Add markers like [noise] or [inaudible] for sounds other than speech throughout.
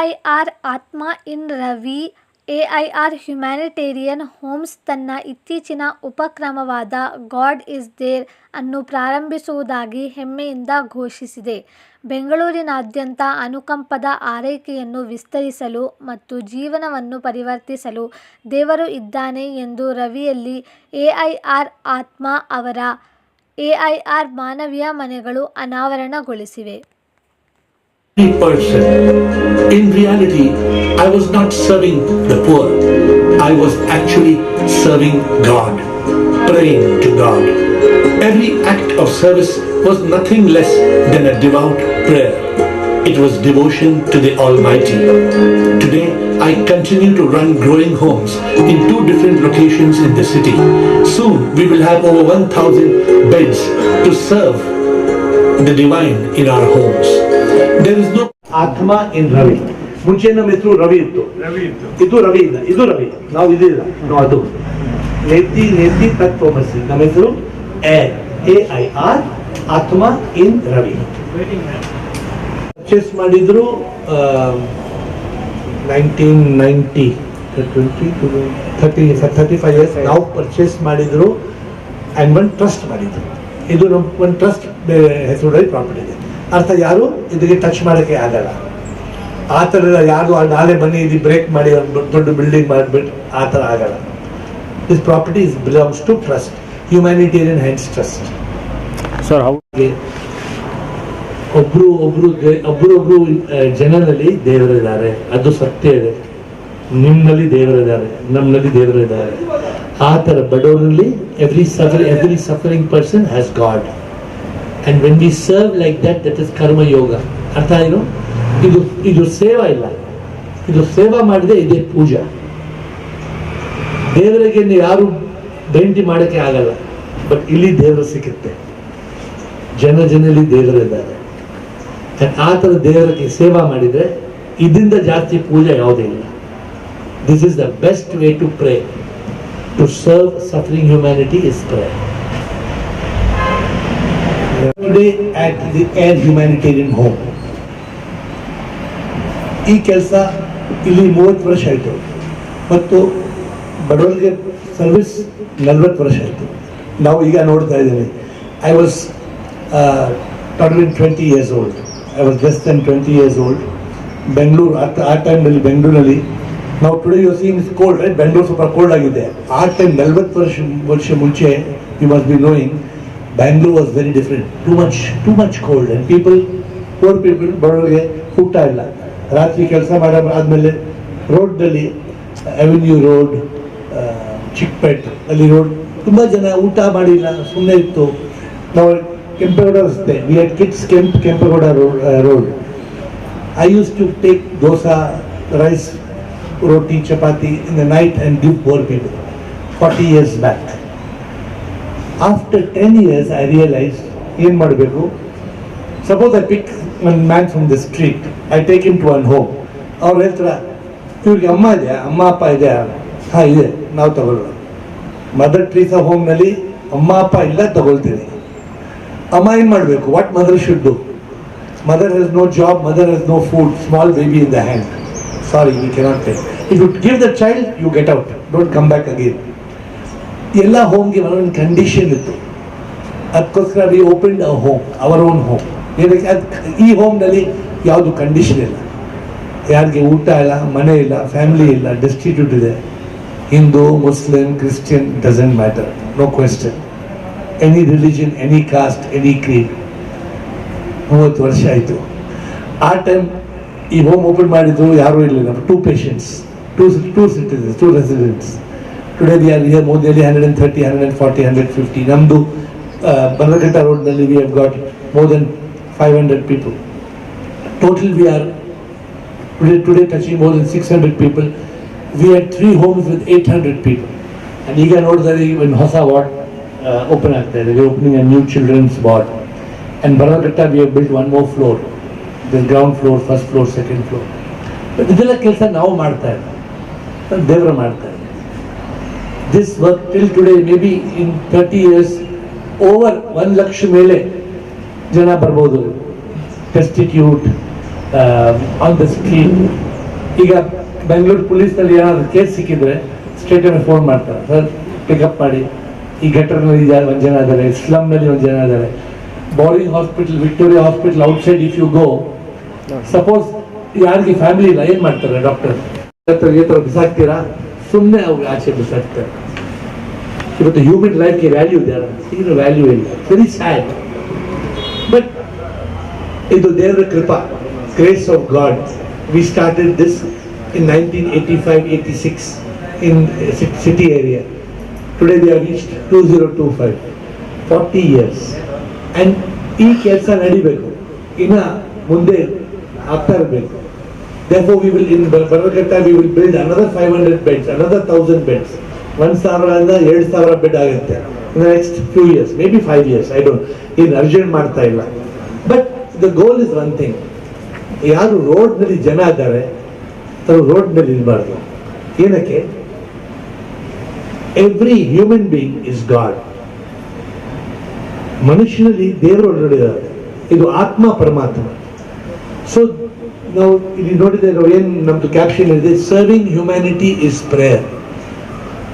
AIR Atma in Ravi, A I R humanitarian homes ತನ್ನ ಇತ್ತೀಚಿನ ಉಪಕ್ರಮವಾದ god is there ಅನ್ನು ಪ್ರಾರಂಭಿಸುವುದಾಗಿ ಹೆಮ್ಮೆಯಿಂದ ಘೋಷಿಸಿದೆ. ಬೆಂಗಳೂರಿನಾದ್ಯಂತ ಅನುಕಂಪದ ಆರೈಕೆಯನ್ನು ವಿಸ್ತರಿಸಲು ಮತ್ತು ಜೀವನವನ್ನು ಪರಿವರ್ತಿಸಲು ದೇವರು ಇದ್ದಾನೆ ಎಂದು ರವಿಯಲ್ಲಿ ಎ ಐ ಆರ್ ಆತ್ಮ ಅವರ ಎ ಐ ಆರ್ ಮಾನವೀಯ ಮನೆಗಳು ಅನಾವರಣಗೊಳಿಸಿವೆ. Person. In reality, I was not serving the poor. I was actually serving God, praying to God. Every act of service was nothing less than a devout prayer. It was devotion to the Almighty. Today, I continue to run growing homes in two different locations in the city. Soon, we will have over 1,000 beds to serve the divine in our homes. There is no Atma in Ravi ಮುಂಚೆ ನಮ್ಮ ಹೆಸರು ರವಿ ಇತ್ತು. ಇದು ರವಿ ಇಲ್ಲ ಇದು ರವಿ. ನಾವು ಇದಿಲ್ಲ ನಾವು ಅದು. ನೆತ್ತಿ ನೆತ್ತಿ ತತ್ವಮಸಿ. ನಮ್ಮ ಹೆಸರು A A I R Atma in Ravi purchase ಮಾಡಿದ್ರು nineteen ninety twenty thirty thirty five years ನಾವು ಪರ್ಚೇಸ್ ಮಾಡಿದ್ರು ಆ್ಯಂಡ್ ಒಂದು ಟ್ರಸ್ಟ್ ಮಾಡಿದ್ರು. ಇದು ನಮ್ಮ ಒಂದು ಟ್ರಸ್ಟ್ ಹೆಸರಲ್ಲಿ ಪ್ರಾಪರ್ಟಿ ಇದೆ. ಅರ್ಥ ಯಾರು ಇದಕ್ಕೆ ಟಚ್ ಮಾಡೋಕ್ಕೆ ಆಗಲ್ಲ. ಆ ಥರ ಯಾರು ಆ ನಾಳೆ ಬನ್ನಿ ಇದು ಬ್ರೇಕ್ ಮಾಡಿ ಒಂದು ದೊಡ್ಡ ಬಿಲ್ಡಿಂಗ್ ಮಾಡಿಬಿಟ್ಟು ಆ ಥರ ಆಗಲ್ಲ. This property is belongs to trust humanitarian hands trust sir ಹೌದು ಒಬ್ರು ಒಬ್ರು ಒಬ್ರೊಬ್ರು ಜನರಲ್ಲಿ ದೇವರಿದ್ದಾರೆ ಅದು ಸತ್ಯ ಇದೆ. ನಿಮ್ಮಲ್ಲಿ ದೇವರಿದ್ದಾರೆ ನಮ್ಮಲ್ಲಿ ದೇವರಿದ್ದಾರೆ ಆ ಥರ ಬಡವರಲ್ಲಿ every suffer every suffering person has God and when we serve like that that is karma yoga ಅರ್ಥ ಏನು ಇದು ಇದು ಸೇವಾ ಇಲ್ಲ. ಇದು ಸೇವಾ ಮಾಡಿದೆ ಇದೇ ಪೂಜಾ. ದೇವರಿಗೆ ನೀವು ಯಾರು ಬೆಂಟಿ ಮಾಡೋಕ್ಕೆ ಆಗಲ್ಲ. ಬಟ್ ಇಲ್ಲಿ ದೇವರು ಸಿಕ್ಕುತ್ತೆ ಜನ ಜನರಲ್ಲಿ ದೇವರಿದ್ದಾರೆ ಆ ಥರ ದೇವರಿಗೆ ಸೇವಾ ಮಾಡಿದರೆ ಇದರಿಂದ ಜಾಸ್ತಿ ಪೂಜೆ ಯಾವುದೇ ಇಲ್ಲ. This is the best way to pray to serve suffering humanity is pray today at the AIR humanitarian home ಈ ಕೆಲಸ ಇಲ್ಲಿ ಮೂವತ್ತು ವರ್ಷ ಆಯಿತು. ಮತ್ತು ಬಡವರಿಗೆ ಸರ್ವಿಸ್ ನಲವತ್ತು ವರ್ಷ ಆಯಿತು. ನಾವು ಈಗ ನೋಡ್ತಾ ಇದ್ದೀವಿ. I was not in twenty years old I was less than twenty years old Bengaluru ಆ ಆ ಟೈಮ್ನಲ್ಲಿ ಬೆಂಗಳೂರಲ್ಲಿ ನಾವು today you seen is cold right Bengaluru ಸ್ವಲ್ಪ ಕೋಲ್ಡ್ ಆಗಿದೆ. ಆ ಟೈಮ್ ನಲವತ್ತು ವರ್ಷ ವರ್ಷ ಮುಂಚೆ you must be knowing Bangalore was very different too much too much cold and people poor people ಬಡವರಿಗೆ ಊಟ ಇಲ್ಲ. ರಾತ್ರಿ ಕೆಲಸ ಮಾಡ ಆದಮೇಲೆ ರೋಡ್ನಲ್ಲಿ ಅವೆನ್ಯೂ ರೋಡ್ ಚಿಕ್ಕಪೇಟ್ ಅಲ್ಲಿ ರೋಡ್ ತುಂಬ ಜನ ಊಟ ಮಾಡಿಲ್ಲ ಸುಮ್ಮನೆ ಇತ್ತು. ನಾವು ಕೆಂಪೇಗೌಡ ರಸ್ತೆ we had kids Kemp Kempegowda road road I use to take dosa, rice roti chapati in the night and give poor people. 40 years back. After ten years I realise ಏನು ಮಾಡಬೇಕು? Suppose I pick man man from the street I take into one home ಅವ್ರು ಹೇಳ್ತಾರೆ, ಇವ್ರಿಗೆ ಅಮ್ಮ ಇದೆಯಾ? ಅಮ್ಮ, ಅಪ್ಪ ಇದೆಯಾ? ಹಾಂ, ಇದೆ. ನಾವು ತಗೊಳ್ಳೋಣ. ಮದರ್ ಟ್ರೀಸ್ ಆ ಹೋಮ್ನಲ್ಲಿ ಅಮ್ಮ, ಅಪ್ಪ ಇಲ್ಲ, ತಗೊಳ್ತೀನಿ. ಅಮ್ಮ ಏನು ಮಾಡಬೇಕು? What mother should do mother has no job mother has no food small baby in the hand sorry you cannot take if you give the child you get out don't come back again ಎಲ್ಲ ಹೋಮ್ಗೆ ಒಂದೊಂದು condition ಇತ್ತು. ಅದಕ್ಕೋಸ್ಕರ we open a home our own home ಏನಕ್ಕೆ ಅದು ಈ ಹೋಮ್ನಲ್ಲಿ ಯಾವುದು condition ಇಲ್ಲ. ಯಾರಿಗೆ ಊಟ ಇಲ್ಲ, ಮನೆ ಇಲ್ಲ ಫ್ಯಾಮಿಲಿ ಇಲ್ಲ ಡೆಸ್ಟಿಟ್ಯೂಟ್ ಇದೆ. Hindu, Muslim, Christian doesn't matter no question any religion any caste any creed ಮೂವತ್ತು ವರ್ಷ ಆಯಿತು. ಆ ಟೈಮ್ ಈ ಹೋಮ್ ಓಪನ್ ಮಾಡಿದ್ರು ಯಾರೂ ಇರಲಿಲ್ಲ. Two patients two two citizens two residents today we are year more nearly hundred and thirty hundred and forty hundred fifty ನಮ್ಮದು Bannerghatta ರೋಡ್ನಲ್ಲಿ we have got more than five hundred people total we are today today touching more than six hundred people we had three homes with eight hundred people and ಈಗ ನೋಡಿದ್ರೆ ಒಂದು ಹೊಸ ward open ಆಗ್ತಾ ಇದೆ. We opening a new children's ward And Baragata, we have built one more floor. The ground floor, first floor, second floor. But ಇದೆಲ್ಲ ಕೆಲಸ ನಾವು ಮಾಡ್ತಾ ಇಲ್ಲ ದೇವರ ಮಾಡ್ತಾ this work till today may be in thirty years over one lakh ಮೇಲೆ ಜನ ಬರ್ಬೋದು. ಟೆಸ್ಟಿಟ್ಯೂಟ್ ಆನ್ ದ ಸ್ಟ್ರೀಟ್ ಈಗ ಬೆಂಗಳೂರು ಪೊಲೀಸ್ನಲ್ಲಿ ಏನಾದ್ರು ಕೇಸ್ ಸಿಕ್ಕಿದ್ರೆ ಸ್ಟೇಟ್ ಫೋನ್ ಮಾಡ್ತಾರೆ. ಸರ್ ಪಿಕಪ್ ಮಾಡಿ. ಈ ಗಟರ್ನಲ್ಲಿ ಒಂದು ಜನ ಇದ್ದಾರೆ ಸ್ಲಮ್ನಲ್ಲಿ ಒಂದು ಜನ ಇದ್ದಾರೆ. Bowring hospital Victoria hospital outside if you go suppose ಯಾರಿಗೆ ಫ್ಯಾಮಿಲಿ ಇಲ್ಲ, ಏನು ಮಾಡ್ತಾರೆ ಡಾಕ್ಟರ್ ಥರ ಬಿಸಾಕ್ತೀರಾ? ಸುಮ್ಮನೆ ಅವ್ರಿಗೆ ಆಚೆ ಬಿಸಾಕ್ತಾರೆ ಇವತ್ತು ಹ್ಯೂಮನ್ ಲೈಫ್ಗೆ ವ್ಯಾಲ್ಯೂ ಇದೆ ಏನು ವ್ಯಾಲ್ಯೂ ಇಲ್ಲ. ವೆರಿ ಸ್ಯಾಡ್ ಬಟ್ ಇದು ದೇವರ ಕೃಪಾ grace of God we started this in nineteen eighty five eighty six in city area today we are reach two zero two five forty years and ಈ ಕೆಲಸ ನಡಿಬೇಕು. ಇನ್ನ ಮುಂದೆ ಆಗ್ತಾ ಇರಬೇಕು. Therefore, we will, in ಬರಬೇಕಂತ we will build another 500 beds, another 1000 beds. ಒಂದ್ ಸಾವಿರದಿಂದ ಎರಡು ಸಾವಿರ ಬೆಡ್ ಆಗುತ್ತೆ. Next the years may be five years I don't, ಏನು ಅರ್ಜೆಂಟ್ ಮಾಡ್ತಾ ಇಲ್ಲ. But the goal is one thing ಯಾರು ರೋಡ್ನಲ್ಲಿ ಜನ ಇದ್ದಾರೆ, ಅವರು ರೋಡ್ನಲ್ಲಿ ಇರಬಾರ್ದು. ಏನಕ್ಕೆ? Every human being is God ಮನುಷ್ಯನಲ್ಲಿ ದೇವರು ಒಳಗಡೆ ಇದು ಆತ್ಮ ಪರಮಾತ್ಮ. ಸೊ ನಾವು ಇಲ್ಲಿ ನೋಡಿದ್ರೆ ನಾವು ಏನು ನಮ್ದು ಕ್ಯಾಪ್ಷನ್ ಇದೆ ಸರ್ವಿಂಗ್ ಹ್ಯುಮ್ಯಾನಿಟಿ ಇಸ್ ಪ್ರೇಯರ್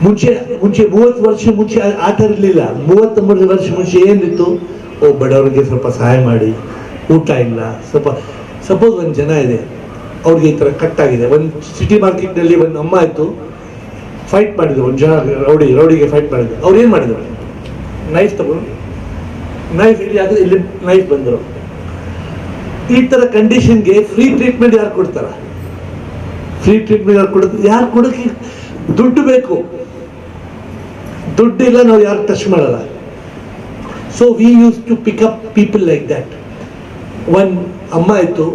ಮುಂಚೆ ಮುಂಚೆ ಮೂವತ್ತು ವರ್ಷ ಮುಂಚೆ ಆ- ಥರ ಇರಲಿಲ್ಲ. ಮೂವತ್ತೊಂಬತ್ತು ವರ್ಷ ಮುಂಚೆ ಏನಿತ್ತು? ಓ, ಬಡವರಿಗೆ ಸ್ವಲ್ಪ ಸಹಾಯ ಮಾಡಿ. ಊಟ ಇಲ್ಲ. ಸ್ವಲ್ಪ ಸಪೋಸ್ ಒಂದು ಜನ ಇದೆ. ಅವ್ರಿಗೆ ಈ ಥರ ಕಟ್ಟಾಗಿದೆ ಒಂದು ಸಿಟಿ ಮಾರ್ಕೆಟ್ನಲ್ಲಿ ಒಂದು ಅಮ್ಮ ಇತ್ತು. ಫೈಟ್ ಮಾಡಿದ್ರು. ಒಂದು ಜನ ರೌಡಿ, ರೌಡಿಗೆ ಫೈಟ್ ಮಾಡಿದ್ರು. ಅವ್ರು ಏನು ಮಾಡಿದ್ರು? ನೈಫ್ ತಗೊಂಡು. ನೈಫ್ ಇಲ್ಲಿ ಆದರೆ ಇಲ್ಲಿ ನೈಫ್ ಬಂದರು. ಈ ತರ ಕಂಡೀಷನ್ಗೆ ಫ್ರೀ ಟ್ರೀಟ್ಮೆಂಟ್ ಯಾರು ಕೊಡ್ತಾರ? ಫ್ರೀ ಟ್ರೀಟ್ಮೆಂಟ್ ಯಾರು ಕೊಡೋದು? ಯಾರು ಕೊಡೋಕೆ ದುಡ್ಡು ಬೇಕು? ದುಡ್ಡು ಇಲ್ಲ, ನಾವು ಯಾರು ಟಚ್ ಮಾಡಲ್ಲ. So we use to pickup people like that one ಅಮ್ಮ ಇತ್ತು,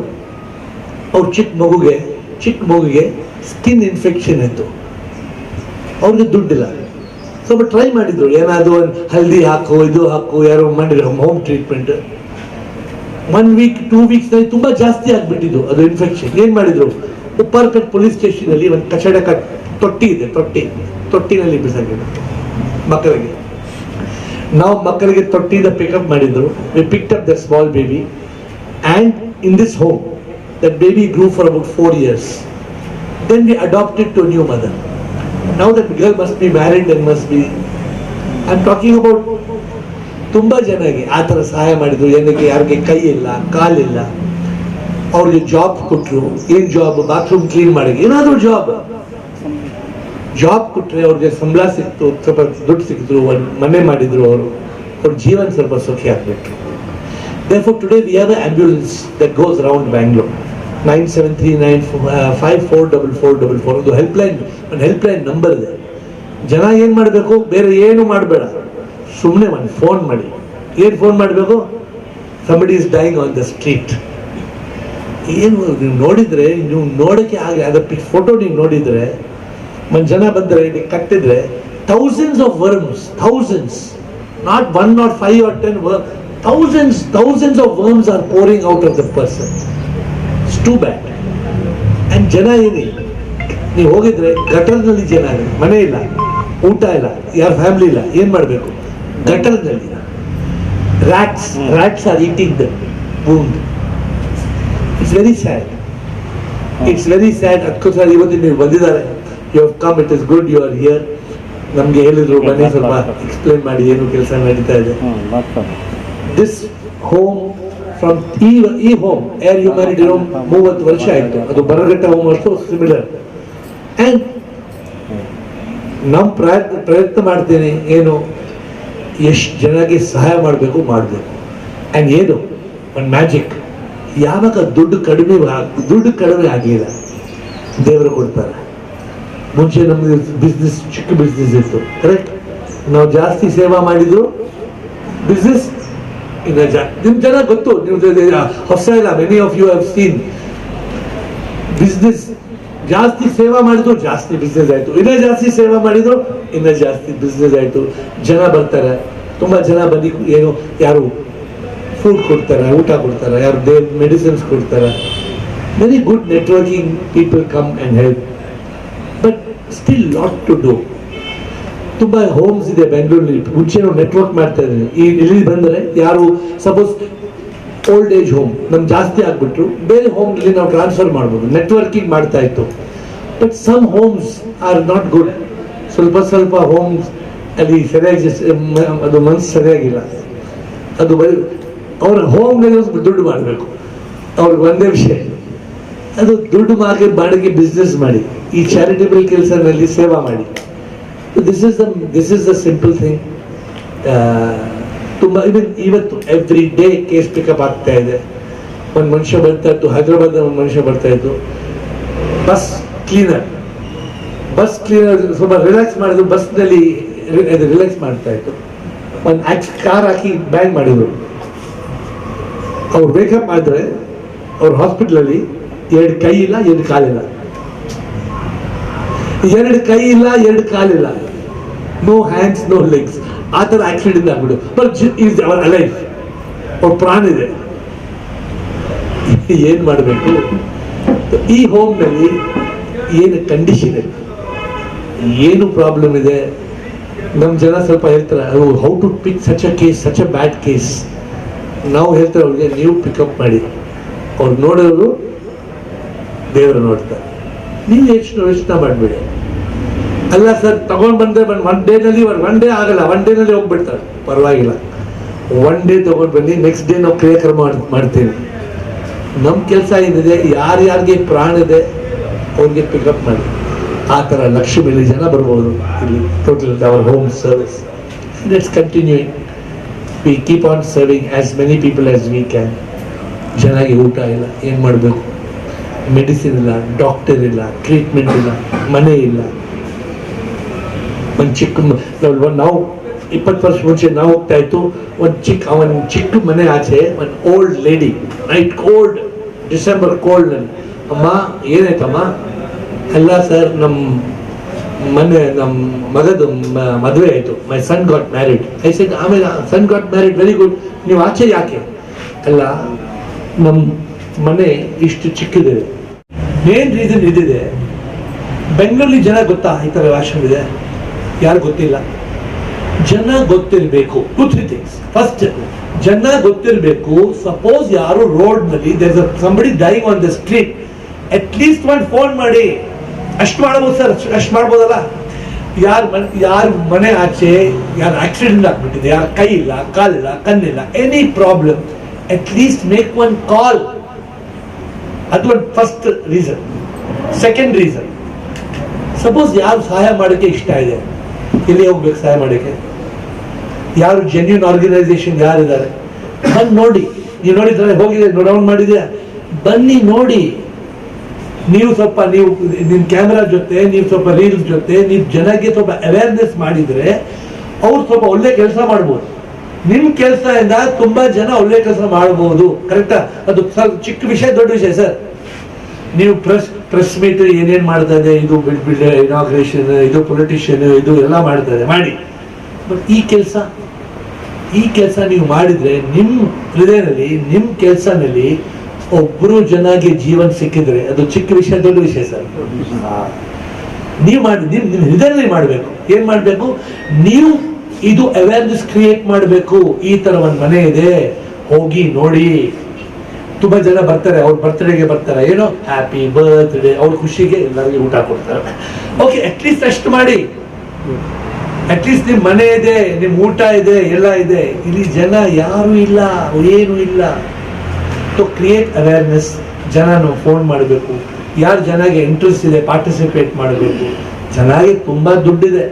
ಅವ್ರ ಚಿಕ್ಕ ಮಗುಗೆ ಚಿಕ್ಕ ಮಗುಗೆ ಸ್ಕಿನ್ ಇನ್ಫೆಕ್ಷನ್ ಇತ್ತು ಅವ್ರಿಗೆ ದುಡ್ಡಿಲ್ಲ. ಸ್ವಲ್ಪ ಟ್ರೈ ಮಾಡಿದ್ರು, ಏನಾದರೂ ಒಂದು ಹಲ್ದಿ ಹಾಕು, ಇದು ಹಾಕು, ಯಾರೋ ಮಾಡಿದ್ರು home treatment one week two weeks ತುಂಬ ಜಾಸ್ತಿ ಆಗಿಬಿಟ್ಟಿದ್ದು ಅದು ಇನ್ಫೆಕ್ಷನ್ ಏನ್ ಮಾಡಿದ್ರು? ಉಪ್ಪಾರ್ಕಟ್ ಪೊಲೀಸ್ ಸ್ಟೇಷನ್ ಅಲ್ಲಿ ಒಂದು ಕಚಡ ಕಟ್ ತೊಟ್ಟಿ ಇದೆ, ತೊಟ್ಟಿ. ತೊಟ್ಟಿನಲ್ಲಿ ಬಿಸಾಕಿದ್ರು ಮಕ್ಕಳಿಗೆ. ನಾವು ಮಕ್ಕಳಿಗೆ ತೊಟ್ಟಿಯಿಂದ ಪಿಕಪ್ ಮಾಡಿದ್ರು. We picked up the small baby and in this home the baby grew for about four years then we adopted to new mother now that girl must be married and must be I am talking about ತುಂಬಾ ಜನಗೆ ಆ ಥರ ಸಹಾಯ ಮಾಡಿದ್ರು. ಏನಕ್ಕೆ? ಯಾರಿಗೆ ಕೈ ಇಲ್ಲ ಕಾಲಿಲ್ಲ ಅವ್ರಿಗೆ ಜಾಬ್ ಕೊಟ್ಟರು ಏನ್ ಜಾಬ್ ಬಾತ್ರೂಮ್ ಕ್ಲೀನ್ ಮಾಡಿ ಏನಾದರೂ ಜಾಬ್ ಜಾಬ್ ಕೊಟ್ಟರೆ ಅವ್ರಿಗೆ ಸಂಬಳ ಸಿಕ್ತು ಸ್ವಲ್ಪ ದುಡ್ಡು ಸಿಕ್ಕಿದ್ರು ಮನೆ ಮಾಡಿದ್ರು ಅವರು. ಅವ್ರ ಜೀವನ ಸ್ವಲ್ಪ ಸುಖಿ ಆಗ್ಬೇಕು. Therefore, today we have an ambulance that goes around Bangalore. 9739544444 ಒಂದು ಹೆಲ್ಪ್ಲೈನ್ ಒಂದು ಹೆಲ್ಪ್ಲೈನ್ ನಂಬರ್ ಇದೆ. ಜನ ಏನು ಮಾಡಬೇಕು? ಬೇರೆ ಏನು ಮಾಡಬೇಡ. ಸುಮ್ಮನೆ ಒಂದು ಫೋನ್ ಮಾಡಿ. ಏನು ಫೋನ್ ಮಾಡಬೇಕು? Somebody is dying on the street ಏನು, ನೀವು ನೋಡಿದರೆ, ನೀವು ನೋಡೋಕ್ಕೆ ಆಗ ಅದರ ಫೋಟೋ ನೀವು ನೋಡಿದರೆ ಜನ ಬಂದರೆ, ಇಲ್ಲಿ ಕಟ್ಟಿದ್ರೆ thousands of worms thousands not one not five or ten worm thousands thousands of worms are pouring out of the person it's too bad and ಜನ ಏನಿ? ನೀವು ಹೋಗಿದ್ರೆ ಗಟರ್ನಲ್ಲಿ ಜನ ಮನೆ ಇಲ್ಲ. ಊಟ ಇಲ್ಲ. ಯಾರ ಫ್ಯಾಮಿಲಿ ಇಲ್ಲ. ಏನು ಮಾಡಬೇಕು? ಗಟರ್ನಲ್ಲಿ rats rats are eating the ಬೂಂದ್ it's very sad it's very sad ಅದಕ್ಕೋಸ್ಕರ ಇವತ್ತು ನೀವು ಬಂದಿದ್ದಾರೆ. You have come it is good you are here ನಮಗೆ ಹೇಳಿದ್ರು ಬನ್ನಿ ಸ್ವಲ್ಪ ಎಕ್ಸ್ಪ್ಲೇನ್ ಮಾಡಿ ಏನು ಕೆಲಸ ನಡೀತಾ ಇದೆ. ದಿಸ್ ಹೋಮ್ ಫ್ರಮ್ ಈ ಈ ಹೋಮ್ ಏರ್ ಮ್ಯಾರಿಡ್ ಹೋಮ್ ಮೂವತ್ತು ವರ್ಷ ಆಯಿತು. ಅದು ಬರಗಟ್ಟ ಹೋಮ್ ಅಷ್ಟು ಸಿಮಿಲರ್ ಆ್ಯಂಡ್ ನಮ್ಮ ಪ್ರಯತ್ನ ಪ್ರಯತ್ನ ಮಾಡ್ತೇನೆ. ಏನು? ಎಷ್ಟು ಜನಕ್ಕೆ ಸಹಾಯ ಮಾಡಬೇಕು ಮಾಡಬೇಕು. ಆ್ಯಂಡ್ ಏನು? ಒಂದು ಮ್ಯಾಜಿಕ್ ಯಾವಾಗ ದುಡ್ಡು ಕಡಿಮೆ ದುಡ್ಡು ಕಡಿಮೆ ಆಗಲಿಲ್ಲ ದೇವರು ಕೊಡ್ತಾರೆ. ಮುಂಚೆ ನಮಗೆ ಬಿಸ್ನೆಸ್ ಚಿಕ್ಕ ಬಿಸ್ನೆಸ್ ಇತ್ತು. ಕರೆಕ್ಟ್ ನಾವು ಜಾಸ್ತಿ ಸೇವಾ ಮಾಡಿದ್ರು ಬಿಸ್ನೆಸ್ ಇನ್ನ ಜಾ ನಿಮ್ಮ ಜನ ಗೊತ್ತು ನಿಮ್ಮ ಹೊಸ ಇಲ್ಲ many of you have seen business ಜಾಸ್ತಿ ಸೇವೆ ಮಾಡಿದ್ರು ಜಾಸ್ತಿ ಬಿಸ್ನೆಸ್ ಆಯ್ತು. ಇನ್ನೂ ಜಾಸ್ತಿ ಸೇವೆ ಮಾಡಿದ್ರು ಇನ್ನೂ ಜಾಸ್ತಿ ಬಿಸ್ನೆಸ್ ಆಯ್ತು. ಜನ ಬರ್ತಾರೆ. ತುಂಬಾ ಜನ ಬಂದು ಏನು, ಯಾರು ಫುಡ್ ಕೊಡ್ತಾರೆ, ಊಟ ಕೊಡ್ತಾರೆ, ಯಾರು ದೇ ಮೆಡಿಸಿನ್ಸ್ ಕೊಡ್ತಾರೆ. Very good networking people come and help but still lot to do ತುಂಬಾ ಹೋಮ್ಸ್ ಇದೆ ಬೆಂಗಳೂರಲ್ಲಿ ಮುಂಚೆ ನೆಟ್ವರ್ಕ್ ಮಾಡ್ತಾ ಇದ್ದೀವಿ ಈ ಇಲ್ಲಿ ಬಂದರೆ ಯಾರು ಸಪೋಸ್ ಓಲ್ಡ್ ಏಜ್ ಹೋಮ್ ನಮ್ಗೆ ಜಾಸ್ತಿ ಆಗ್ಬಿಟ್ರು. ಬೇರೆ ಹೋಮ್ನಲ್ಲಿ ನಾವು ಟ್ರಾನ್ಸ್ಫರ್ ಮಾಡ್ಬೋದು ನೆಟ್ವರ್ಕಿಂಗ್ ಮಾಡ್ತಾ ಇತ್ತು. But some homes are not good ಸ್ವಲ್ಪ ಸ್ವಲ್ಪ ಹೋಮ್ಸ್ ಅಲ್ಲಿ ಸರಿಯಾಗಿ ಅದು ಮನಸ್ಸು ಸರಿಯಾಗಿಲ್ಲ. ಅದು ಬರೀ ಅವ್ರ ಹೋಮ್ನಲ್ಲಿ ದುಡ್ಡು ಮಾಡಬೇಕು. ಅವ್ರಿಗೆ ಒಂದೇ ವಿಷಯ. ಅದು ದುಡ್ಡು ಮಾಡಿ ಬಾಡಿಗೆ ಬಿಸ್ನೆಸ್ ಮಾಡಿ, ಈ ಚಾರಿಟೇಬಲ್ ಕೆಲಸದಲ್ಲಿ ಸೇವಾ ಮಾಡಿ. This is the this is the simple thing ತುಂಬ ಇವನ್ ಇವತ್ತು ಎವ್ರಿ ಡೇ ಕೇಸ್ ಪಿಕಪ್ ಆಗ್ತಾ ಇದೆ. ಒಂದು ಮನುಷ್ಯ ಬರ್ತಾ ಇತ್ತು ಹೈದರಾಬಾದ್ ಒಂದು ಮನುಷ್ಯ ಬರ್ತಾ ಇತ್ತು. ಬಸ್ ಕ್ಲೀನರ್ ಬಸ್ ಕ್ಲೀನರ್ ಸ್ವಲ್ಪ ರಿಲ್ಯಾಕ್ಸ್ ಮಾಡಿದ್ರು, ಬಸ್ನಲ್ಲಿ ರಿಲ್ಯಾಕ್ಸ್ ಮಾಡ್ತಾ ಇತ್ತು. ಒಂದು ಕಾರ್ ಹಾಕಿ ಬ್ಯಾಂಗ್ ಮಾಡಿದ್ರು. ಅವ್ರು ಬೇಕಪ್ ಆದ್ರೆ ಅವ್ರ ಹಾಸ್ಪಿಟ್ಲಲ್ಲಿ ಎರಡು ಕೈ ಇಲ್ಲ, ಎರಡು ಕಾಲಿಲ್ಲ ಎರಡು ಕೈ ಇಲ್ಲ, ಎರಡು ಕಾಲಿಲ್ಲ ನೋ ಹ್ಯಾಂಡ್ಸ್ ನೋ ಲೆಗ್ಸ್ ಆ ಥರ ಆಕ್ಸಿಡೆಂಟ್ ಆಗ್ಬಿಡು. ಬಟ್ ಈಸ್ ಅವರ್ ಲೈಫ್ ಅವ್ರ ಪ್ರಾಣ ಇದೆ. [laughs] ಏನ್ ಮಾಡಬೇಕು? ಈ ಹೋಮ್ನಲ್ಲಿ ಏನು ಕಂಡೀಷನ್ ಇದೆ? ಏನು ಪ್ರಾಬ್ಲಮ್ ಇದೆ? ನಮ್ಮ ಜನ ಸ್ವಲ್ಪ ಹೇಳ್ತಾರೆ how to pick such a case such a bad case ನಾವು ಹೇಳ್ತಾರೆ, ಅವ್ರಿಗೆ ನೀವು ಪಿಕಪ್ ಮಾಡಿ. ಅವ್ರು ನೋಡೋರು ದೇವರು ನೋಡ್ತಾರೆ. ನೀವು ಎಷ್ಟು ಯೋಚನೆ ಮಾಡಬೇಡಿ. ಅಲ್ಲ ಸರ್, ತಗೊಂಡ್ ಬಂದ್ರೆ ಬಂದು ಒನ್ ಡೇನಲ್ಲಿ ಒನ್ ಡೇ ಆಗಲ್ಲ ಒನ್ ಡೇನಲ್ಲಿ ಹೋಗ್ಬಿಡ್ತಾರೆ. ಪರವಾಗಿಲ್ಲ. ಒನ್ ಡೇ ತಗೊಂಡ್ ಬನ್ನಿ ನೆಕ್ಸ್ಟ್ ಡೇ ನಾವು ಕ್ರಿಯಾಕ್ರಮ ಮಾಡ್- ಮಾಡ್ತೀವಿ. ನಮ್ಮ ಕೆಲಸ ಏನಿದೆ ಯಾರ್ಯಾರಿಗೆ ಪ್ರಾಣ ಇದೆ, ಅವ್ರಿಗೆ ಪಿಕಪ್ ಮಾಡಿ. ಆ ಥರ ಲಕ್ಷ ಜನ ಬರ್ಬೋದು. ಇಲ್ಲಿ total our home service let's continuing we keep on serving as many people as we can ಚೆನ್ನಾಗಿ ಊಟ ಇಲ್ಲ, ಏನು ಮಾಡಬೇಕು? ಮೆಡಿಸಿನ್ ಇಲ್ಲ ಡಾಕ್ಟರ್ ಇಲ್ಲ ಟ್ರೀಟ್ಮೆಂಟ್ ಇಲ್ಲ, ಮನೆ ಇಲ್ಲ. ಒಂದು ಚಿಕ್ಕ ನಾವು- ಇಪ್ಪತ್ತು ವರ್ಷ ಮುಂಚೆ ನಾವು ಹೋಗ್ತಾ ಇತ್ತು, ಒಂದು ಚಿಕ್ಕ ಒಂದು ಚಿಕ್ಕ ಮನೆ ಆಚೆ ಒಂದು old lady night cold December cold ಅಮ್ಮ, ಏನಾಯ್ತಮ್ಮ? ಅಲ್ಲ ಸರ್ ನಮ್ಮ ಮನೆ ನಮ್ಮ ಮಗದು ಮದುವೆ ಆಯಿತು. My son got married I said ಆಮೇಲೆ son got married very good ನೀವು ಆಚೆ ಯಾಕೆ? ಅಲ್ಲ ನಮ್ಮ ಮನೆ ಇಷ್ಟು ಚಿಕ್ಕದಿದೆ. ಮೇನ್ ರೀಸನ್ ಇದಿದೆ. ಬೆಂಗಳೂರಲ್ಲಿ ಜನ ಗೊತ್ತಾ ಈ ಥರ ವಾಶ್ರೂಮ್ ಇದೆ? ಯಾರು ಗೊತ್ತಿಲ್ಲ? ಜನ ಗೊತ್ತಿರಬೇಕು. ಟು ತ್ರೀ ಥಿಂಗ್ಸ್ ಫಸ್ಟ್ ಜನ ಗೊತ್ತಿರಬೇಕು. ಸಪೋಸ್ ಯಾರು ರೋಡ್ನಲ್ಲಿ somebody dying on the street at least ಒಂದು ಫೋನ್ ಮಾಡಿ. ಅಷ್ಟು ಮಾಡ್ಬೋದು ಸರ್ ಅಷ್ಟು ಮಾಡ್ಬೋದಲ್ಲ? ಯಾರ ಮನೆ ಯಾರ ಮನೆ ಆಚೆ, ಯಾರು ಆಕ್ಸಿಡೆಂಟ್ ಆಗ್ಬಿಟ್ಟಿದೆ, ಯಾರ ಕೈ ಇಲ್ಲ ಕಾಲಿಲ್ಲ ಕಣ್ಣಿಲ್ಲ any problem at least make one call ಅದು ಒಂದು first reason second reason suppose ಯಾರು ಸಹಾಯ ಮಾಡೋಕ್ಕೆ ಇಷ್ಟ ಇದೆ? ಎಲ್ಲಿ ಹೋಗ್ಬೇಕು ಸಹಾಯ ಮಾಡೋಕ್ಕೆ. ಯಾರು ಜೆನ್ಯೂನ್ ಆರ್ಗನೈಸೇಷನ್ ಯಾರಿದ್ದಾರೆ? ಬಂದು ನೋಡಿ. ನೀವು ನೋಡಿದ್ರೆ ಹೋಗಿದೆ ಡೌನ್ ಮಾಡಿದೆ. ಬನ್ನಿ ನೋಡಿ. ನೀವು ಸ್ವಲ್ಪ ನೀವು ನಿಮ್ಮ ಕ್ಯಾಮ್ರಾ ಜೊತೆ, ನೀವು ಸ್ವಲ್ಪ ರೀಲ್ಸ್ ಜೊತೆ, ನೀವು ಜನಕ್ಕೆ ಸ್ವಲ್ಪ ಅವೇರ್ನೆಸ್ ಮಾಡಿದ್ರೆ ಅವ್ರು ಸ್ವಲ್ಪ ಒಳ್ಳೆ ಕೆಲಸ ಮಾಡ್ಬೋದು. ನಿಮ್ ಕೆಲಸದಿಂದ ತುಂಬಾ ಜನ ಒಳ್ಳೆ ಕೆಲಸ ಮಾಡಬಹುದು ಕರೆಕ್ಟಾ ಅದು ಸ್ವಲ್ಪ ಚಿಕ್ಕ ವಿಷಯ, ದೊಡ್ಡ ವಿಷಯ ಸರ್. ನೀವು ಪ್ರೆಸ್ ಪ್ರೆಸ್ ಮೀಟ್ ಏನೇನ್ ಮಾಡ್ತಾ ಇದೆ ಇದು ಬಿಡ್ ಬಿಡ್ ಇನಾಗ್ರೇಷನ್ ಇದು ಪೊಲಿಟಿಷಿಯನ್ ಇದು ಎಲ್ಲ ಮಾಡ್ತಾರೆ ಮಾಡಿ. ಬಟ್ ಈ ಕೆಲಸ ಈ ಕೆಲಸ ನೀವು ಮಾಡಿದ್ರೆ ನಿಮ್ಮ ಹೃದಯದಲ್ಲಿ ನಿಮ್ಮ ಕೆಲಸನಲ್ಲಿ ಒಬ್ಬರು ಜನಗೆ ಜೀವನ ಸಿಕ್ಕಿದ್ರೆ ಅದು ಚಿಕ್ಕ ವಿಷಯ, ದೊಡ್ಡ ವಿಷಯ ಸರ್. ನೀವು ಮಾಡಿ, ನಿಮ್ ನಿಮ್ ಹೃದಯದಲ್ಲಿ ಮಾಡಬೇಕು. ಏನ್ ಮಾಡಬೇಕು? ನೀವು ಇದು ಅವೇರ್ನೆಸ್ ಕ್ರಿಯೇಟ್ ಮಾಡಬೇಕು. ಈ ತರ ಒಂದು ಮನೆ ಇದೆ, ಹೋಗಿ ನೋಡಿ. ತುಂಬಾ ಜನ ಬರ್ತಾರೆ, ಅವ್ರ ಬರ್ತ್ಡೇಗೆ ಬರ್ತಾರೆ. ಏನೋ ಹ್ಯಾಪಿ ಬರ್ತ್ಡೇ ಅವ್ರ ಖುಷಿಗೆ ಎಲ್ಲರಿಗೆ ಊಟ ಕೊಡ್ತಾರೆ. ಓಕೆ ಅಟ್ಲೀಸ್ಟ್ ಅಷ್ಟು ಮಾಡಿ. ಅಟ್ಲೀಸ್ಟ್ ನಿಮ್ಮ ಮನೆ ಇದೆ ನಿಮ್ಮ ಊಟ ಇದೆ, ಎಲ್ಲ ಇದೆ. ಇಲ್ಲಿ ಜನ ಯಾರು ಇಲ್ಲ ಏನು ಇಲ್ಲ. ಟು ಕ್ರಿಯೇಟ್ ಅವೇರ್ನೆಸ್ ಜನನು ಫೋನ್ ಮಾಡಬೇಕು. ಯಾರು ಜನಗೆ ಇಂಟ್ರೆಸ್ಟ್ ಇದೆ ಪಾರ್ಟಿಸಿಪೇಟ್ ಮಾಡಬೇಕು. ಚೆನ್ನಾಗಿ ತುಂಬಾ ದುಡ್ಡಿದೆ.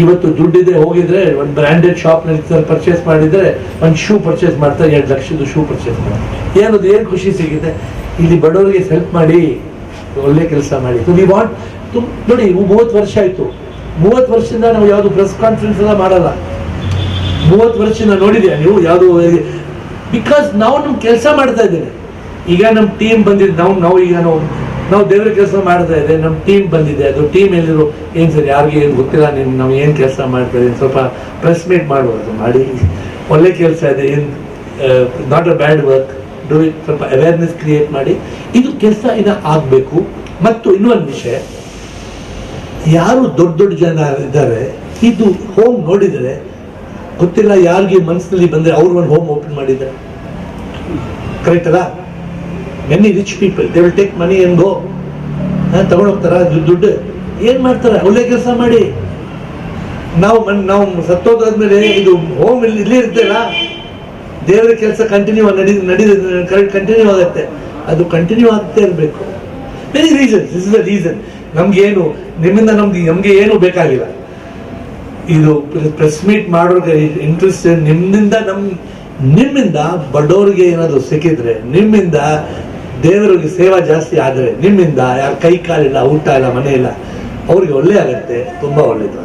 ಇವತ್ತು ದುಡ್ಡಿದೆ ಹೋಗಿದ್ರೆ ಒಂದು ಬ್ರ್ಯಾಂಡೆಡ್ ಶಾಪ್ನಲ್ಲಿ ಪರ್ಚೇಸ್ ಮಾಡಿದ್ರೆ ಒಂದು ಶೂ ಪರ್ಚೇಸ್ ಮಾಡ್ತಾರೆ, ಎರಡು ಲಕ್ಷದ ಶೂ ಪರ್ಚೇಸ್ ಮಾಡ್ತಾರೆ. ಏನದು, ಏನು ಖುಷಿ ಸಿಗುತ್ತೆ? ಇಲ್ಲಿ ಬಡವರಿಗೆ ಹೆಲ್ಪ್ ಮಾಡಿ, ಒಳ್ಳೆ ಕೆಲಸ ಮಾಡಿ. ವಿ ವಾಂಟ್ ನೋಡಿ ಮೂವತ್ತು ವರ್ಷ ಆಯ್ತು. ಮೂವತ್ತು ವರ್ಷದಿಂದ ನಾವು ಯಾವುದು ಪ್ರೆಸ್ ಕಾನ್ಫರೆನ್ಸ್ ಎಲ್ಲ ಮಾಡಲ್ಲ. ಮೂವತ್ತು ವರ್ಷದಿಂದ ನೋಡಿದ್ಯಾ ನೀವು? ಯಾವುದು ಬಿಕಾಸ್ ನಾವು ನಮ್ಮ ಕೆಲಸ ಮಾಡ್ತಾ ಇದ್ದೇವೆ ಈಗ ನಮ್ಮ ಟೀಮ್ ಬಂದಿದ್ದು ನಾವು ನಾವು ಈಗ ನಾವು ನಾವು ದೇವರ ಕೆಲಸ ಮಾಡ್ತಾ ಇದೆ ನಮ್ಮ ಟೀಮ್ ಬಂದಿದೆ, ಅದು ಟೀಮ್ ಎಲ್ಲಿರು ಏನು ಸರ್, ಯಾರಿಗೆ ಏನು ಗೊತ್ತಿಲ್ಲ ನಿಮ್ ನಾವು ಏನು ಕೆಲಸ ಮಾಡ್ತಾ ಇದ್ದೀನಿ ಸ್ವಲ್ಪ ಪ್ರೆಸ್ ಮೀಟ್ ಮಾಡ್ಬೋದು ಮಾಡಿ. ಒಳ್ಳೆ ಕೆಲಸ ಇದೆ, ಏನು not a bad work do it ಸ್ವಲ್ಪ ಅವೇರ್ನೆಸ್ ಕ್ರಿಯೇಟ್ ಮಾಡಿ. ಇದು ಕೆಲಸ ಇನ್ನು ಆಗಬೇಕು. ಮತ್ತು ಇನ್ನೊಂದು ವಿಷಯ, ಯಾರು ದೊಡ್ಡ ದೊಡ್ಡ ಜನ ಇದ್ದಾರೆ, ಇದು ಹೋಮ್ ನೋಡಿದರೆ, ಗೊತ್ತಿಲ್ಲ ಯಾರಿಗೆ ಮನಸ್ಸಿನಲ್ಲಿ ಬಂದರೆ ಅವ್ರು ಒಂದು ಹೋಮ್ ಓಪನ್ ಮಾಡಿದ್ದಾರೆ ಕರೆಕ್ಟ್ ಅಲ್ಲ? Many rich people they will take money and go ತಗೊಂಡೋಗ್ತಾರ? ದುಡ್ಡು. ಏನ್ ಮಾಡ್ತಾರೆ? ಒಳ್ಳೆ ಕೆಲಸ ಮಾಡಿ. ನಾವು ಮನ್- ನಾವು ಸತ್ತೋದಾದ್ಮೇಲೆ ಇದು ಹೋಮ್ ಇಲ್ಲಿ, ಇಲ್ಲೇ ದೇವರ ಕೆಲಸ ಕಂಟಿನ್ಯೂ ನಡಿ ನಡಿ ಕರೆಕ್ಟ್ ಕಂಟಿನ್ಯೂ ಆಗುತ್ತೆ. ಅದು ಕಂಟಿನ್ಯೂ ಆಗ್ತಾ ಇರಬೇಕು very reason is the reason ನಮ್ಗೇನು, ನಿಮ್ಮಿಂದ ನಮ್ಗೆ ನಮ್ಗೆ ಏನು ಬೇಕಾಗಿಲ್ಲ. ಇದು ಪ್ರೆಸ್ ಮೀಟ್ ಮಾಡೋರ್ಗೆ ಇಂಟ್ರೆಸ್ಟ್ ನಿಮ್ಮಿಂದ ನಮ್, ನಿಮ್ಮಿಂದ ಬಡವ್ರಿಗೆ ಏನಾದರೂ ಸಿಕ್ಕಿದ್ರೆ, ನಿಮ್ಮಿಂದ ದೇವರಿಗೆ ಸೇವಾ ಜಾಸ್ತಿ ಆದ್ರೆ ನಿಮ್ಮಿಂದ ಯಾರು ಕೈ ಕಾಲಿಲ್ಲ ಊಟ ಇಲ್ಲ ಮನೆ ಇಲ್ಲ ಅವ್ರಿಗೆ ಒಳ್ಳೆ ಆಗತ್ತೆ ತುಂಬಾ ಒಳ್ಳೇದು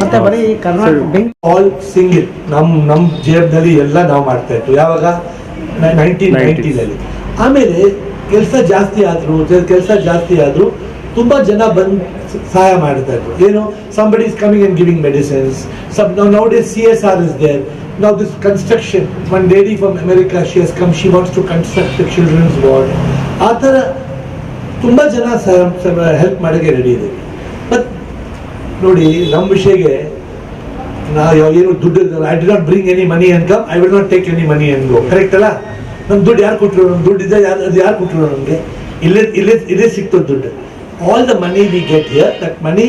ಮತ್ತೆ ಬರೀ ಕರ್ನಾಟಕ ಆಲ್ ಸಿಂಗಿಲ್ ನಮ್ ನಮ್ ಜೇಬ್ನಲ್ಲಿ ಎಲ್ಲ ನಾವು ಮಾಡ್ತಾ ಇತ್ತು ಯಾವಾಗ? ನೈನ್ಟೀನ್ ನೈನ್ಟೀನಲ್ಲಿ ಆಮೇಲೆ ಕೆಲಸ ಜಾಸ್ತಿ ಆದ್ರು ಕೆಲಸ ಜಾಸ್ತಿ ಆದ್ರು ತುಂಬಾ ಜನ ಬಂದು ಸಹಾಯ ಮಾಡ್ತಾ ಇದ್ರು. ಏನು somebody is coming and giving medicines so now day C S R is there ನಾವು this construction one lady from America she has come she wants to construct children's ward ಆ ಥರ ತುಂಬಾ ಜನ ಹೆಲ್ಪ್ ಮಾಡೋಕ್ಕೆ ರೆಡಿ ಇದೆ but ನೋಡಿ, ನಮ್ಮ ವಿಷಯಗೆ ನಾವು ಏನು ದುಡ್ಡು I did not bring any money income I will not take any money go correct ಅಲ್ಲ? ನಮ್ಮ ದುಡ್ಡು ಯಾರು ಕೊಟ್ಟರು ನಮ್ಮ ದುಡ್ಡು ಇದೆ ಯಾರು ಅದು ಯಾರು ಕೊಟ್ಟರು ನಮಗೆ? ಇಲ್ಲೇ ಇಲ್ಲೇ ಇಲ್ಲೇ ಸಿಕ್ತು ದುಡ್ಡು. All the money we get here that money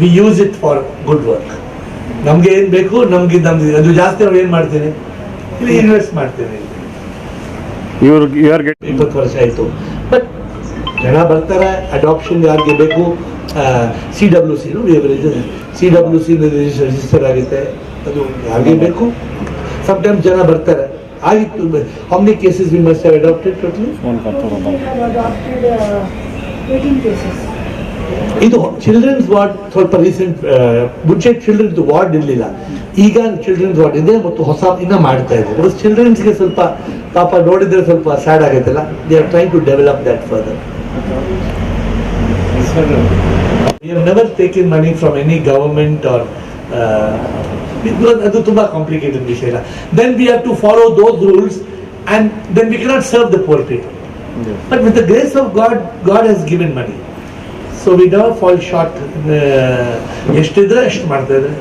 we use it for good work ನಮ್ಗೆ ಏನ್ ಬೇಕು ನಮ್ಗೆ ನಮ್ದು ಅದು ಜಾಸ್ತಿ ಅವ್ರು ಏನ್ ಮಾಡ್ತೇನೆ? ಇಲ್ಲಿ ಇನ್ವೆಸ್ಟ್ ಮಾಡ್ತೇನೆ. ಇವ್ರು ಯು ಆರ್ ಗೆಟ್ ಇಪ್ಪತ್ತು ವರ್ಷ ಆಯ್ತು. ಬಟ್ ಜನ ಬರ್ತಾರೆ ಅಡಾಪ್ಷನ್ ಯಾರಿಗೆ ಬೇಕು C W C C W C register ಆಗುತ್ತೆ. ಅದು ಯಾರಿಗೆ ಬೇಕು? ಸಮ್ಟೈಮ್ಸ್ ಜನ ಬರ್ತಾರೆ. ಆಗಿತ್ತು how many cases we must have adopted totally ಇದು ಚಿಲ್ಡ್ರನ್ಸ್ ವಾರ್ಡ್ ಸ್ವಲ್ಪ ರೀಸೆಂಟ್ ಮುಂಚೆ ಚಿಲ್ಡ್ರನ್ಸ್ ವಾರ್ಡ್ ಇರಲಿಲ್ಲ. ಈಗ ಚಿಲ್ಡ್ರನ್ಸ್ ವಾರ್ಡ್ ಇದೆ ಮತ್ತು ಹೊಸ ಇನ್ನ ಮಾಡ್ತಾ ಇದೆ. ಬಿಕಾಸ್ ಚಿಲ್ಡ್ರನ್ಸ್ಗೆ ಸ್ವಲ್ಪ ಪಾಪ ನೋಡಿದ್ರೆ ಸ್ವಲ್ಪ ಸ್ಯಾಡ್ ಆಗುತ್ತಲ್ಲ? They are trying to develop that further we have never taken money from any government or ಅದು ತುಂಬಾ ಕಾಂಪ್ಲಿಕೇಟೆಡ್ ವಿಷಯ ಇಲ್ಲ. Then we have to follow those rules and then we cannot serve the poor people but with the grace of God God has given money so we never fall short ಎಷ್ಟಿದ್ರೆ ಅಷ್ಟು ಮಾಡ್ತಾ ಇದ್ರೆ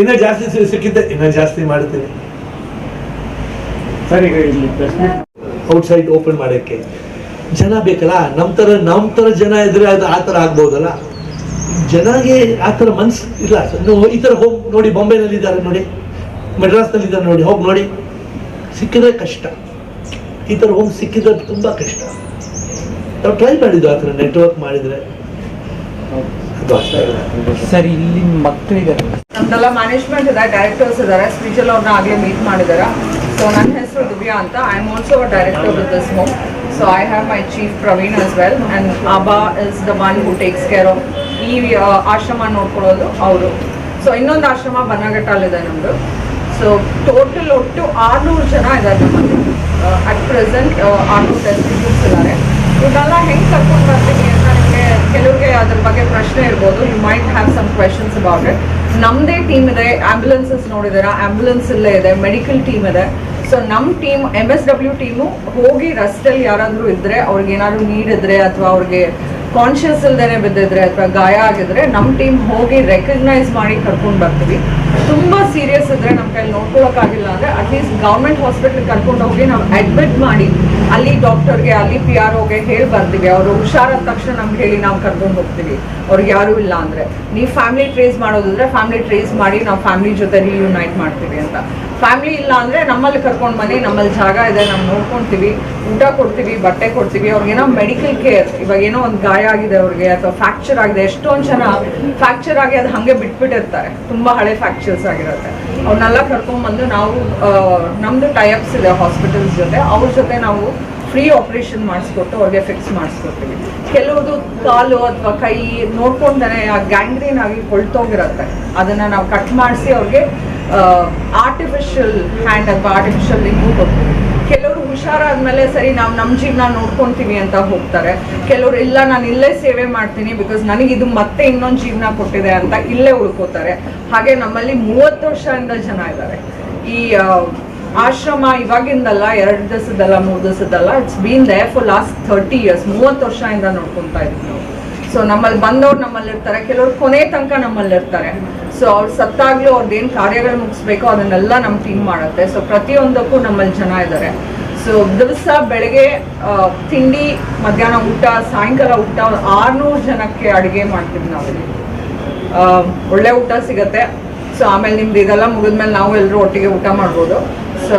ಇನ್ನೂ ಜಾಸ್ತಿ ಸಿಕ್ಕಿದ್ದೆ ಇನ್ನೂ ಜಾಸ್ತಿ ಮಾಡ್ತೀನಿ. ಸರಿ ಔಟ್ಸೈಡ್ ಓಪನ್ ಮಾಡೋಕ್ಕೆ. ಜನ ಬೇಕಲ್ಲ ನಮ್ಮ ಥರ ನಮ್ಮ ಥರ ಜನ ಇದ್ರೆ ಅದು ಆ ಥರ ಆಗ್ಬೋದಲ್ಲ? ಜನಗೆ ಆ ಥರ ಮನ್ಸು ಇಲ್ಲ. ಈ ಥರ ಹೋಗಿ ನೋಡಿ ಬಾಂಬೆನಲ್ಲಿ ಇದ್ದಾರೆ ನೋಡಿ ಮೆಡ್ರಾಸ್ನಲ್ಲಿ ಇದ್ದಾರೆ ನೋಡಿ ಹೋಗಿ ನೋಡಿ. ಸಿಕ್ಕಿದ್ರೆ ಕಷ್ಟ. ಈ ಥರ ಹೋಗಿ ಸಿಕ್ಕಿದ್ರೆ ತುಂಬ ಕಷ್ಟ. ನಾವು ಟ್ರೈ ಮಾಡಿದ್ದು ಆ ಥರ ನೆಟ್ವರ್ಕ್ ಮಾಡಿದರೆ. ಸರ್ ಇಲ್ಲಿ ಮಕ್ಕಳಿದ್ದಾರೆ. ನಮ್ದೆಲ್ಲ ಮ್ಯಾನೇಜ್ಮೆಂಟ್ ಇದೆ ಡೈರೆಕ್ಟರ್ಸ್ ಇದ್ದಾರೆ ಸ್ಪೀಚಲ್ ಅವ್ರನ್ನ ಆಗಲೇ ಮೀಟ್ ಮಾಡಿದ್ದಾರೆ. ಸೊ ನನ್ನ ಹೆಸರು ದಿವ್ಯಾ ಅಂತ. I am also a director with this home so I have my chief Praveen as well and Aba is the one who takes care of ಈ ಆಶ್ರಮ ನೋಡ್ಕೊಳ್ಳೋದು ಅವರು. ಸೊ ಇನ್ನೊಂದು ಆಶ್ರಮ ಬನ್ನಘಟ್ಟಲ್ಲಿದೆ ನಮ್ಮದು ಸೊ ಟೋಟಲ್ ಒಟ್ಟು ಆರುನೂರು ಜನ ಇದ್ದಾರೆ ನಮ್ಮಲ್ಲಿ. ಅಟ್ ಪ್ರೆಸೆಂಟ್ ಆರುನೂರು ಟೆಸ್ಟ್ ಇದ್ದಾರೆ. ಇವನ್ನೆಲ್ಲ ಹೆಂಗೆ ಕರ್ಕೊಂಡು ಬರ್ತೀನಿ ಕೆಲವ್ರಿಗೆ ಅದ್ರ ಬಗ್ಗೆ ಪ್ರಶ್ನೆ ಇರ್ಬೋದು. You might have some questions about it ನಮ್ಮದೇ ಟೀಮ್ ಇದೆ ಆಂಬ್ಯುಲೆನ್ಸಸ್ ನೋಡಿದಾರ? ಆಂಬ್ಯುಲೆನ್ಸ್ ಇಲ್ಲೇ ಇದೆ ಮೆಡಿಕಲ್ ಟೀಮ್ ಇದೆ. ಸೊ ನಮ್ಮ team M S W team ಹೋಗಿ ರಸ್ಟಲ್ಲಿ ಯಾರಾದರೂ ಇದ್ದರೆ ಅವ್ರಿಗೆ ಏನಾದರೂ ನೀಡಿದ್ರೆ ಅಥವಾ ಅವ್ರಿಗೆ ಕಾನ್ಷಿಯಸ್ ಇಲ್ದೇನೆ ಬಿದ್ದಿದ್ರೆ ಅಥವಾ ಗಾಯ ಆಗಿದ್ರೆ ನಮ್ಮ ಟೀಮ್ ಹೋಗಿ ರೆಕಗ್ನೈಸ್ ಮಾಡಿ ಕರ್ಕೊಂಡು ಬರ್ತೀವಿ. ತುಂಬ ಸೀರಿಯಸ್ ಇದ್ರೆ ನಮ್ಮ ಕೈಲಿ ನೋಡ್ಕೊಳಕ್ಕಾಗಿಲ್ಲ ಅಂದರೆ ಅಟ್ಲೀಸ್ಟ್ ಗೌರ್ಮೆಂಟ್ ಹಾಸ್ಪಿಟ್ಲಿಗೆ ಕರ್ಕೊಂಡು ಹೋಗಿ ನಾವು ಅಡ್ಮಿಟ್ ಮಾಡಿ ಅಲ್ಲಿ ಡಾಕ್ಟರ್ಗೆ ಅಲ್ಲಿ ಪಿ ಆರ್ ಓಗೆ ಹೇಳಿ ಬರ್ತೀವಿ. ಅವರು ಹುಷಾರಾದ ತಕ್ಷಣ ನಮ್ಗೆ ಹೇಳಿ ನಾವು ಕರ್ಕೊಂಡು ಹೋಗ್ತೀವಿ. ಅವ್ರಿಗೆ ಯಾರು ಇಲ್ಲ ಅಂದರೆ. ನೀವು ಫ್ಯಾಮಿಲಿ ಟ್ರೇಸ್ ಮಾಡೋದಿದ್ರೆ ಫ್ಯಾಮಿಲಿ ಟ್ರೇಸ್ ಮಾಡಿ ನಾವು ಫ್ಯಾಮಿಲಿ ಜೊತೆ ರಿಯೂನೈಟ್ ಮಾಡ್ತೀವಿ ಅಂತ. ಫ್ಯಾಮಿಲಿ ಇಲ್ಲ ಅಂದರೆ ನಮ್ಮಲ್ಲಿ ಕರ್ಕೊಂಡು ಬನ್ನಿ, ನಮ್ಮಲ್ಲಿ ಜಾಗ ಇದೆ, ನಾವು ನೋಡ್ಕೊಳ್ತೀವಿ ಊಟ ಕೊಡ್ತೀವಿ, ಬಟ್ಟೆ ಕೊಡ್ತೀವಿ, ಅವ್ರಿಗೇನೋ ಮೆಡಿಕಲ್ ಕೇರ್ ಇವಾಗ ಏನೋ ಒಂದು ಗಾಯ ಆಗಿದೆ ಅವ್ರಿಗೆ, ಅಥವಾ ಫ್ರಾಕ್ಚರ್ ಆಗಿದೆ, ಎಷ್ಟೊಂದು ಜನ ಫ್ರಾಕ್ಚರ್ ಆಗಿ ಅದು ಹಾಗೆ ಬಿಟ್ಬಿಟ್ಟಿರ್ತಾರೆ. ತುಂಬ ಹಳೆ ಫ್ರಾಕ್ಚರ್ಸ್ ಆಗಿರುತ್ತೆ. ಅವ್ರನ್ನೆಲ್ಲ ಕರ್ಕೊಂಡ್ಬಂದು ನಾವು ನಮ್ಮದು ಟೈಅಪ್ಸ್ ಇದೆ ಹಾಸ್ಪಿಟಲ್ಸ್ ಜೊತೆ, ಅವ್ರ ಜೊತೆ ನಾವು ಫ್ರೀ ಆಪರೇಷನ್ ಮಾಡಿಸ್ಕೊಟ್ಟು ಅವ್ರಿಗೆ ಫಿಕ್ಸ್ ಮಾಡಿಸ್ಕೊಡ್ತೀವಿ. ಕೆಲವೊಂದು ಕಾಲು ಅಥವಾ ಕೈ ನೋಡ್ಕೊಂಡೇ ಆ ಗ್ಯಾಂಗ್ರೀನ್ ಆಗಿ ಕೊಳ್ತೋಗಿರುತ್ತೆ. ಅದನ್ನ ನಾವು ಕಟ್ ಮಾಡಿಸಿ ಅವ್ರಿಗೆ ಆರ್ಟಿಫಿಷಿಯಲ್ ಹ್ಯಾಂಡ್ ಅಥವಾ ಆರ್ಟಿಫಿಷಿಯಲ್ ಕೊಡ್ತೀವಿ ಕೆಲವರು ಹುಷಾರಾದ್ಮೇಲೆ ಸರಿ, ನಾವು ನಮ್ಮ ಜೀವನ ನೋಡ್ಕೊತೀವಿ ಅಂತ ಹೋಗ್ತಾರೆ. ಕೆಲವರು, ಇಲ್ಲ, ನಾನು ಇಲ್ಲೇ ಸೇವೆ ಮಾಡ್ತೀನಿ ಬಿಕಾಸ್ ನನಗೆ ಇದು ಮತ್ತೆ ಇನ್ನೊಂದು ಜೀವನ ಕೊಟ್ಟಿದೆ ಅಂತ ಇಲ್ಲೇ ಉಳ್ಕೋತಾರೆ. ಹಾಗೆ ನಮ್ಮಲ್ಲಿ ಮೂವತ್ತು ವರ್ಷದಿಂದ ಜನ ಇದ್ದಾರೆ. ಈ ಆಶ್ರಮ ಇವಾಗಿಂದಲ್ಲ, ಎರಡು ದಿವಸದಲ್ಲ ಮೂರು ದಿವಸದಲ್ಲ it's been there for last thirty years ಮೂವತ್ತು ವರ್ಷದಿಂದ ನೋಡ್ಕೊತಾ ಇದ್ವಿ ನಾವು. ಸೊ ನಮ್ಮಲ್ಲಿ ಬಂದವ್ರು ನಮ್ಮಲ್ಲಿ ಇರ್ತಾರೆ ಕೆಲವ್ರು ಕೊನೆ ತನಕ ನಮ್ಮಲ್ಲಿ ಇರ್ತಾರೆ ಸೊ ಅವ್ರು ಸತ್ತಾಗ್ಲೂ ಅವ್ರದ್ದೇನು ಕಾರ್ಯಗಳು ಮುಗಿಸ್ಬೇಕೋ ಅದನ್ನೆಲ್ಲ ನಮ್ಮ ಟೀಮ್ ಮಾಡುತ್ತೆ. ಸೊ ಪ್ರತಿಯೊಂದಕ್ಕೂ ನಮ್ಮಲ್ಲಿ ಜನ ಇದ್ದಾರೆ ಸೊ ದಿವಸ ಬೆಳಗ್ಗೆ ತಿಂಡಿ, ಮಧ್ಯಾಹ್ನ ಊಟ, ಸಾಯಂಕಾಲ ಊಟ, ಆರ್ನೂರು ಜನಕ್ಕೆ ಅಡುಗೆ ಮಾಡ್ತೀವಿ ನಾವಿಲ್ಲಿ ಒಳ್ಳೆ ಊಟ ಸಿಗತ್ತೆ. ಸೊ ಆಮೇಲೆ ನಿಮ್ದು ಇದೆಲ್ಲ ಮುಗಿದ್ಮೇಲೆ ನಾವು ಎಲ್ಲರೂ ಒಟ್ಟಿಗೆ ಊಟ ಮಾಡ್ಬೋದು. ಸೊ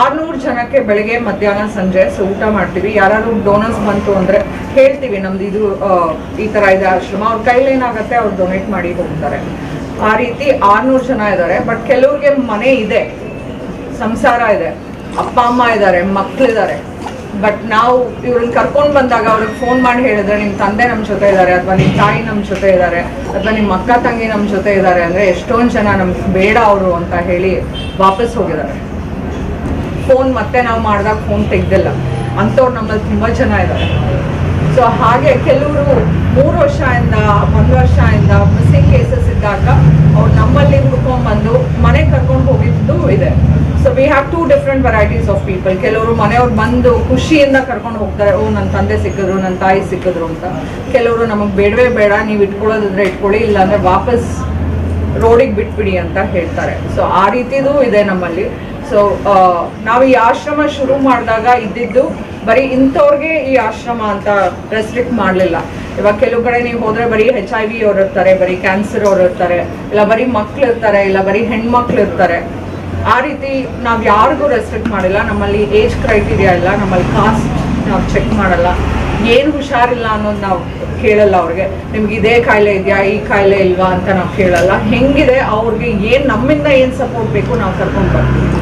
ಆರ್ನೂರು ಜನಕ್ಕೆ ಬೆಳಗ್ಗೆ, ಮಧ್ಯಾಹ್ನ, ಸಂಜೆ ಸೊ ಊಟ ಮಾಡ್ತೀವಿ. ಯಾರಾದ್ರು ಡೋನರ್ಸ್ ಬಂತು ಅಂದ್ರೆ ಹೇಳ್ತೀವಿ, ನಮ್ದು ಇದು ಈ ತರ ಇದೆ ಆಶ್ರಮ. ಅವ್ರ ಕೈಲಿ ಏನಾಗತ್ತೆ ಅವ್ರು ಡೊನೇಟ್ ಮಾಡಿ ಹೋಗ್ತಾರೆ ಆ ರೀತಿ ಆರ್ನೂರು ಜನ ಇದ್ದಾರೆ ಬಟ್ ಕೆಲವ್ರಿಗೆ ಮನೆ ಇದೆ, ಸಂಸಾರ ಇದೆ. ಅಪ್ಪ, ಅಮ್ಮ ಇದ್ದಾರೆ ಮಕ್ಕಳಿದ್ದಾರೆ ಬಟ್ ನಾವು ಇವ್ರನ್ನ ಕರ್ಕೊಂಡು ಬಂದಾಗ ಅವ್ರಿಗೆ ಫೋನ್ ಮಾಡಿ ಹೇಳಿದ್ರೆ ನಿಮ್ಮ ತಂದೆ ನಮ್ಮ ಜೊತೆ ಇದ್ದಾರೆ, ಅಥವಾ ನಿಮ್ಮ ತಾಯಿ ನಮ್ಮ ಜೊತೆ ಇದ್ದಾರೆ, ಅಥವಾ ನಿಮ್ಮ ಅಕ್ಕ, ತಂಗಿ ನಮ್ಮ ಜೊತೆ ಇದ್ದಾರೆ ಅಂದ್ರೆ ಎಷ್ಟೊಂದು ಜನ ನಮ್ಗೆ ಬೇಡ ಅವರು ಅಂತ ಹೇಳಿ ವಾಪಸ್ ಹೋಗಿದ್ದಾರೆ. ಫೋನ್ ಮತ್ತೆ ನಾವು ಮಾಡಿದಾಗ ಫೋನ್ ತೆಗ್ದಿಲ್ಲ. ಅಂಥವ್ರು ನಮ್ಮಲ್ಲಿ ತುಂಬ ಜನ ಇದ್ದಾರೆ. ಸೊ ಹಾಗೆ ಕೆಲವರು ಮೂರು ವರ್ಷದಿಂದ, ಒಂದು ವರ್ಷದಿಂದ ಮಿಸ್ಸಿಂಗ್ ಕೇಸಸ್ ಇದ್ದಾಗ ಅವ್ರು ನಮ್ಮಲ್ಲಿ ಹುಡ್ಕೊಂಡ್ಬಂದು ಮನೆ ಕರ್ಕೊಂಡು ಹೋಗಿದ್ದು ಇದೆ. So we have two different varieties of people ಕೆಲವರು ಮನೆಯವ್ರು ಬಂದು ಖುಷಿಯಿಂದ ಕರ್ಕೊಂಡು ಹೋಗ್ತಾರೆ, ಓ ನನ್ನ ತಂದೆ ಸಿಕ್ಕಿದ್ರು ನನ್ನ ತಾಯಿ ಸಿಕ್ಕಿದ್ರು ಅಂತ. ಕೆಲವರು ನಮಗೆ, ಬೇಡವೇ ಬೇಡ, ನೀವು ಇಟ್ಕೊಳ್ಳೋದಿದ್ರೆ ಇಟ್ಕೊಳ್ಳಿ, ಇಲ್ಲಾಂದ್ರೆ ವಾಪಸ್ ರೋಡಿಗೆ ಬಿಟ್ಬಿಡಿ ಅಂತ ಹೇಳ್ತಾರೆ. ಸೊ ಆ ರೀತಿದು ಇದೆ ನಮ್ಮಲ್ಲಿ. ಸೊ ನಾವು ಈ ಆಶ್ರಮ ಶುರು ಮಾಡಿದಾಗ ಇದ್ದಿದ್ದು ಬರೀ ಇಂಥವ್ರಿಗೆ ಈ ಆಶ್ರಮ ಅಂತ ರೆಸ್ಟ್ರಿಕ್ಟ್ ಮಾಡಲಿಲ್ಲ. ಇವಾಗ ಕೆಲವು ಕಡೆ ನೀವು ಹೋದ್ರೆ ಬರೀ ಹೆಚ್ ಐ ವಿ ಅವ್ರು ಇರ್ತಾರೆ ಬರೀ ಕ್ಯಾನ್ಸರ್ ಅವ್ರು ಇರ್ತಾರೆ ಇಲ್ಲ ಬರೀ ಮಕ್ಳು ಇರ್ತಾರೆ ಇಲ್ಲ ಬರೀ ಹೆಣ್ಮಕ್ಳು ಇರ್ತಾರೆ ಆ ರೀತಿ ನಾವು ಯಾರಿಗೂ ರೆಸ್ಟ್ರಿಕ್ಟ್ ಮಾಡಿಲ್ಲ. ನಮ್ಮಲ್ಲಿ ಏಜ್ ಕ್ರೈಟೀರಿಯಾ ಇಲ್ಲ, ನಮ್ಮಲ್ಲಿ ಕಾಸ್ಟ್ ನಾವು ಚೆಕ್ ಮಾಡಲ್ಲ. ಏನು ಹುಷಾರಿಲ್ಲ ಅನ್ನೋದು ನಾವು ಕೇಳಲ್ಲ ಅವ್ರಿಗೆ. ನಿಮ್ಗೆ ಇದೇ ಕಾಯಿಲೆ ಇದೆಯಾ, ಈ ಕಾಯಿಲೆ ಇಲ್ವಾ ಅಂತ ನಾವು ಕೇಳಲ್ಲ. ಹೆಂಗಿದೆ, ಅವ್ರಿಗೆ ಏನು ನಮ್ಮಿಂದ ಏನು ಸಪೋರ್ಟ್ ಬೇಕು ನಾವು ಕರ್ಕೊಂಡು ಬರ್ತೀವಿ.